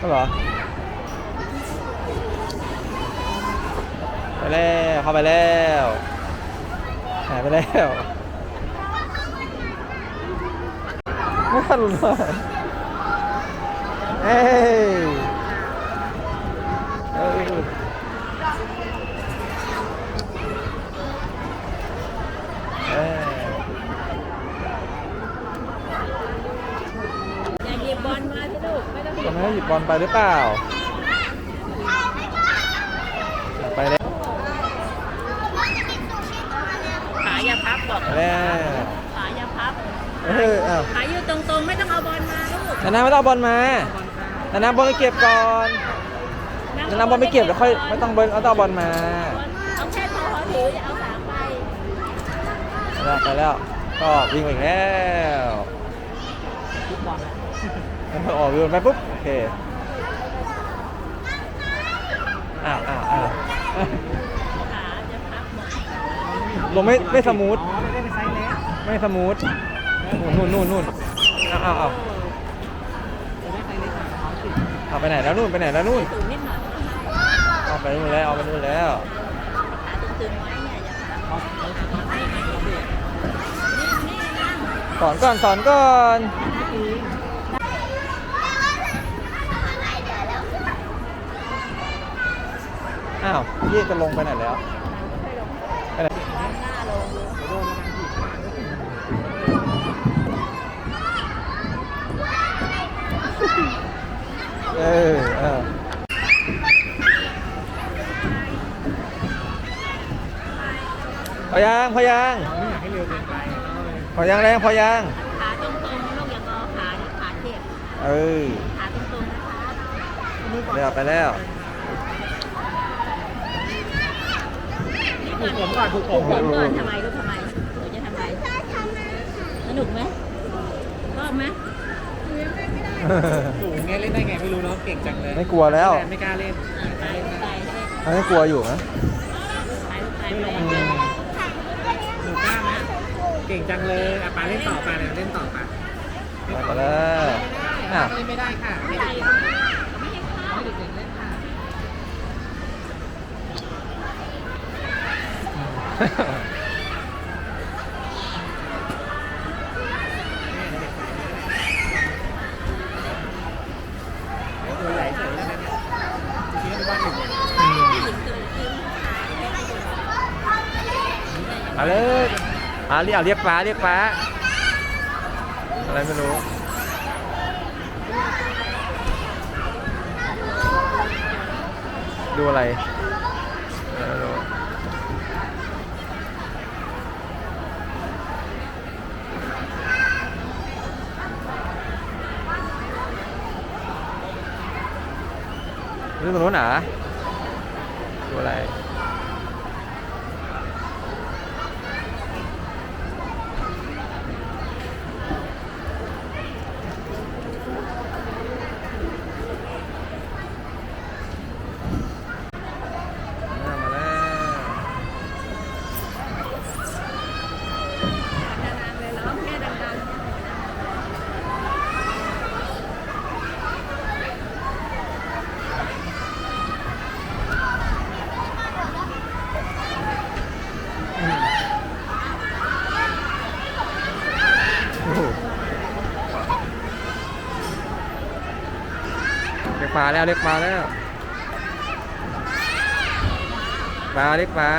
ก็เหรอ ไปแล้วเข้าไปแล้วหายไปแล้วไม่ทันเลยเอ้ยเอ้ยเอ้ย อย่าหยิบบอลมาสิลูก ไม่ต้องหยิ จะ บไม่ให้หยิบบอลไปหรือเปล่า ไปแล้วขาอย่าพับบอกไปแล้วขาอย่าพับเอออ้าวขาอยู่ตรงๆ ไม่ต้องเอาบอลมาลูกนานาไม่ต้องเอาบอลมานานาบอลไปเก็บก่อนนานาบอลไปเก็บแล้วค่อยไม่ต้องบอลเอาต้องเอาบอลมาเอาแค่พอถืออย่าเอาสามไปไปแล้วไปแล้วก็วิ่งไปอีกแล้วออกวิ่งไปปุ๊บโอ เคอ้าวอ้าวอ้าวขาจะพับหมดลงไม่ไม่สมูทอ๋อไม่ได้เป็นไซส์เล็กไม่สมูทนู่นนู่นนู่นอ้าวอ้าวอ้าวจะได้ไซส์เล็กหน่อยเขาสิเอาไปไหนแล้วนู่นไปไหนแล้วนู่นสูงนิดหน่อยเอาไปนู่นแล้วเอาไปนู่นแล้วขาตึงๆไว้เนี่ยอย่าพับเขาเขาให้ให้เขาเด็กนี่นี่นะสอนก่อนสอนก่อน อ้าวยี่จะลงไปไหนแล้วไปไหนด้านหน้าลงโดนประมาณกี่เออเออพอยังพอยังไม่อยากให้เร็วเกินไปยพอยังแรงพอยังขาตรงๆลูกอย่างงอขาเดี๋ยวขาเจ็บเออขาตรงๆนะคะเดี๋ยวไปแล้ว ถูกผมก่อนถูกผถูมกก่อนก่อนทำไมลูกทำไมหนูจะทำไมสนุกไหมชอบไหมสูงเงี้ยเล่นได้ไงไม่รู้เนาะเก่งจังเลยไม่กลัวแล้ว ไม่กล้าเล่นไปเล่นไปได้ไม่กลัวอยู่นะไปไปไปอืมหนูกล้าไหมเก่งจังเลยอะปาเล่นต่อปาเนี่ยเล่นต่อปาไปไปแล้วอ้าวเล่นไม่ได้ค่ะไม่ได้ ให้เด็กๆเล่นค่ะตัวใหญ่เฉยเลยนะเนี่ยเชื่อว่าหนึ่ง มาเลยอาเรียกเรียกฟ้าเรียกฟ้า อะไรไม่รู้ดูอะไรอะไรไม่รู้ เรื่องตรงนู้นเหรอดูอะไร มาแล้ว เลยร้องแค่ดัง โอ้โห ปลาแล้วเล็กปลาแล้วปลาเล็กปลา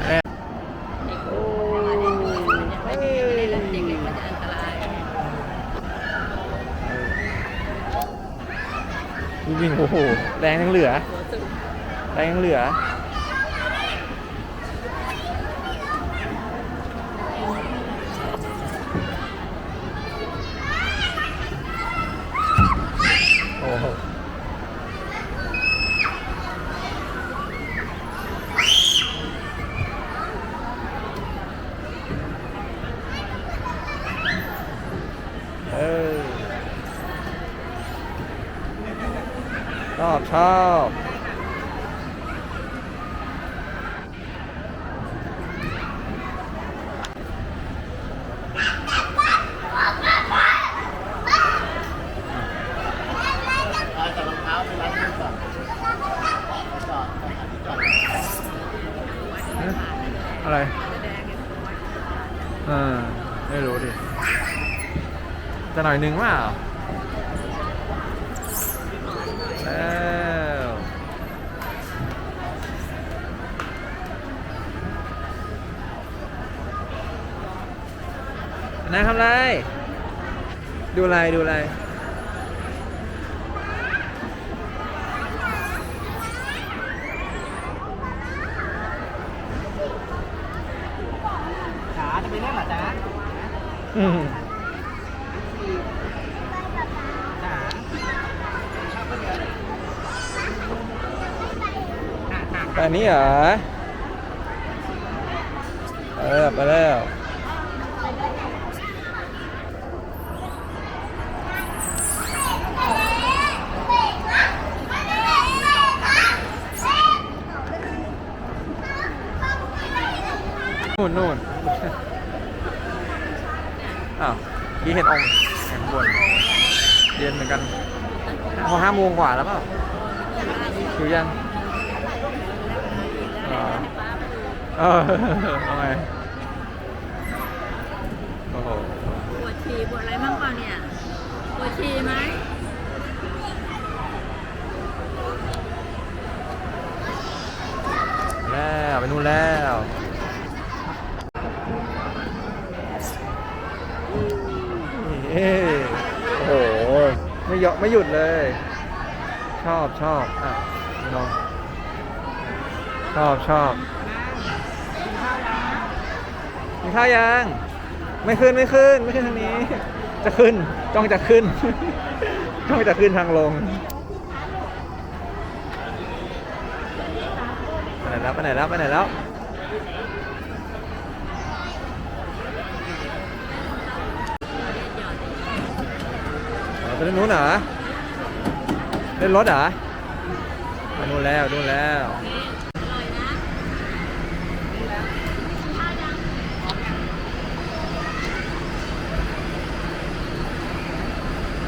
เอ๊ะ ๆเด็กยังไม่มีเล่นเด็กๆมันจะอันตราย วิ่งโอ้โห แรงยังเหลือหัวสุดแรงยังเหลือ โอ้โหเออ อบชอบอะไรเออไม่รู้ดิ จะหน่อยนึงว่า นายทำอะไร ดูอะไรดูอะไร ขาจะไปเล่นเหรอจ๊ะอืมจ๋าชอบก็เดี๋ยวอะอะไปนี้เหรอ เออ ไปแล้ว นู่นนู่นอ้าวยี่เห็นองค์แห่งบนเรียนเหมือนกันพอห้าโมงกว่าแล้วเปล่าอยู่ยังอ๋อเออเอาไงโอ้โหปวดฉี่ปวดอะไรบ้างเปล่าเนี่ยปวดฉี่ไหม แล้วไปนู่นแล้วเอ้ยโอ้โห ไม่หยุดเลย ชอบชอบอะน้องชอบชอบกินข้าวยังไม่ขึ้นไม่ขึ้นไม่ขึ้นทางนี้ จะขึ้นจ้องจะขึ้น จ้องจะขึ้นทางลงไปไหนแล้วไปไหนแล้วไปไหนแล้วอ๋อไป เล่นนู้นเหรอ เล่นรถเหรอไปนู่นแล้วนู่นแล้ว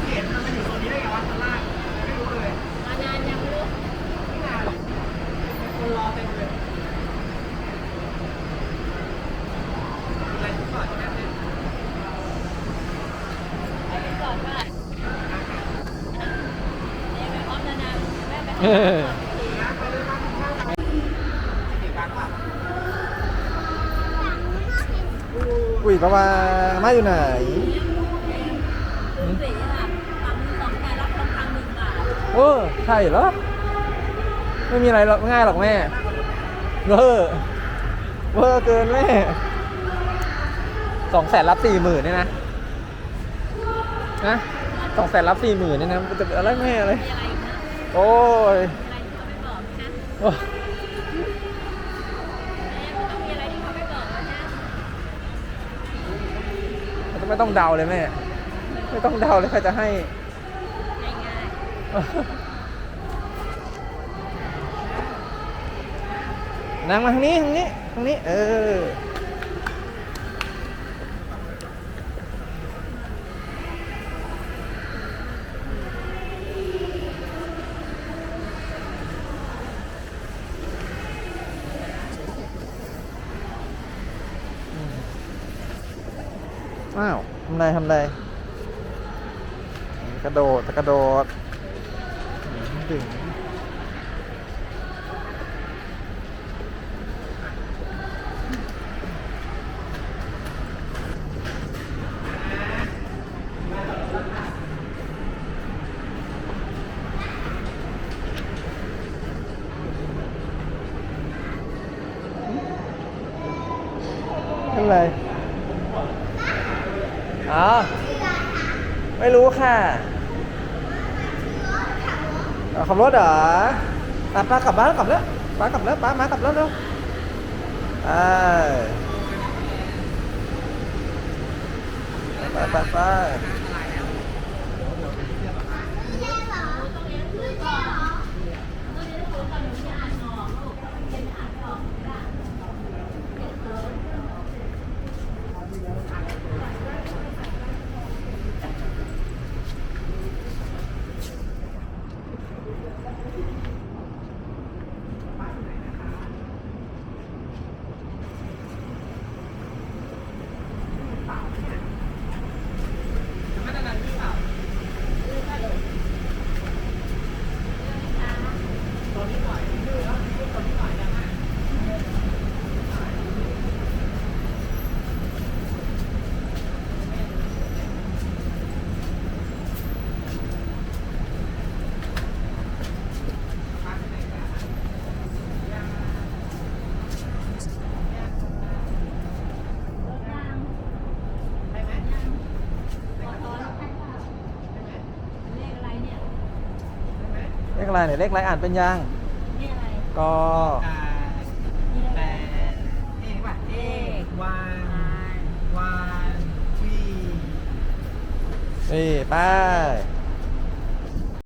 เห็นมันอยู่ตรงนี้ได้ไงวะข้างล่างไม่รู้เลย มานานยังไม่รู้ ไม่นานหรอกคนรอเต็มเลยอะไรทุกก่อนแป๊บนึง ไปก่อนว่าเดี๋ยวไปพร้อมนานๆแม่ไป เออ เด็กบังป่ะ อุ้ยประมามาอยู่ไหนสีอะทำสองการรับทองคำหนึ่งบาทเออใช่เหรอ ไม่มีอะไรหรอกง่ายหรอกแม่เวอร์เวอร์เกินแม่สองแสนรับสี่หมื่นเนี่ยนะนะสองแสนรับสี่หมื่นเนี่ยนะจะอะไรแม่อะไร โอ้ย ไม่ต้องเดาเลยแม่ ไม่ต้องเดาเลยใครจะให้ง่ายนั่งมาทางนี้ทางนี้ทางนี้ เออ อ้าวทำไรทำไรกระโดดกระโดดดึงทำไร อ๋อ ไม่รู้ค่ะขับรถเหรอป้าป้ากลับบ้านแล้วกลับแล้วป้ากลับแล้วป้ามากลับแล้วเร็วไปไปไป เลขอะไรเนี่ยเลขอะไรอ่านเป็นยังก็ นี่ไป้าย